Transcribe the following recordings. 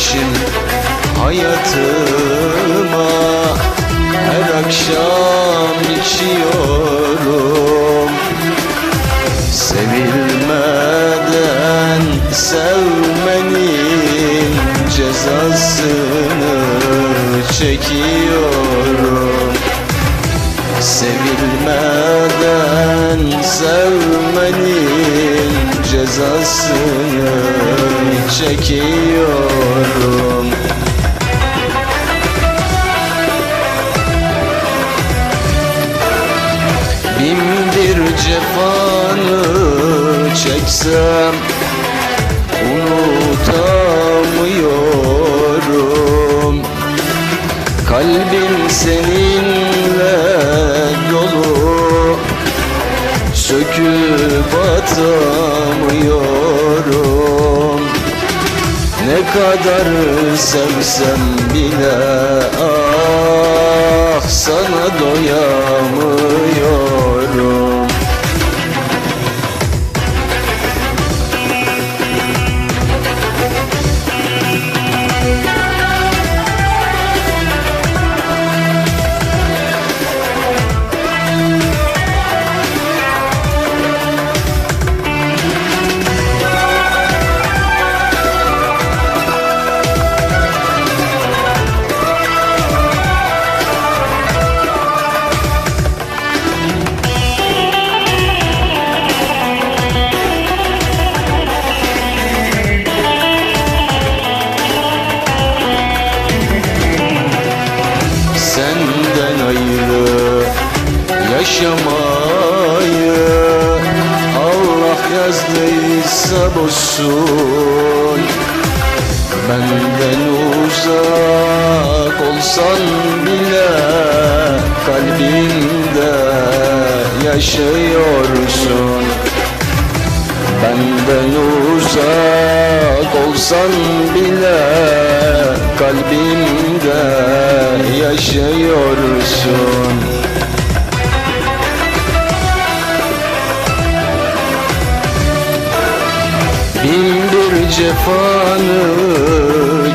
girmişim hayatıma Her akşam içiyorum. Sevilmeden sevmenin cezasını çekiyorum. Sevilmeden sevmenin cezasını çekiyorum. Bin bir cefanı çeksem unutamıyorum. Kalbim seninle dolu Söküp atamıyorum kadar sevsem bile Ah sana doyamıyorum yaşamayı Allah yazdıysa bozsun Benden uzak olsan bile kalbimde yaşıyorsun. Benden uzak olsan bile kalbimde yaşıyorsun Bin bir cefanı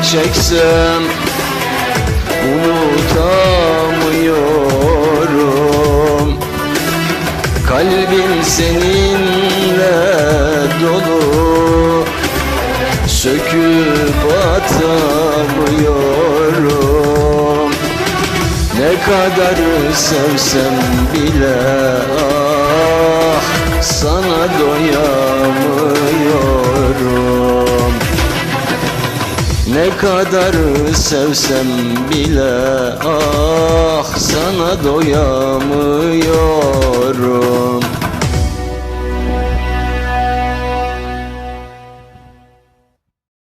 çeksem unutamıyorum. Kalbim seninle dolu Söküp atamıyorum. Ne kadar sevsem bile ah Sana doyamıyorum ne kadar sevsem bile ah sana doyamıyorum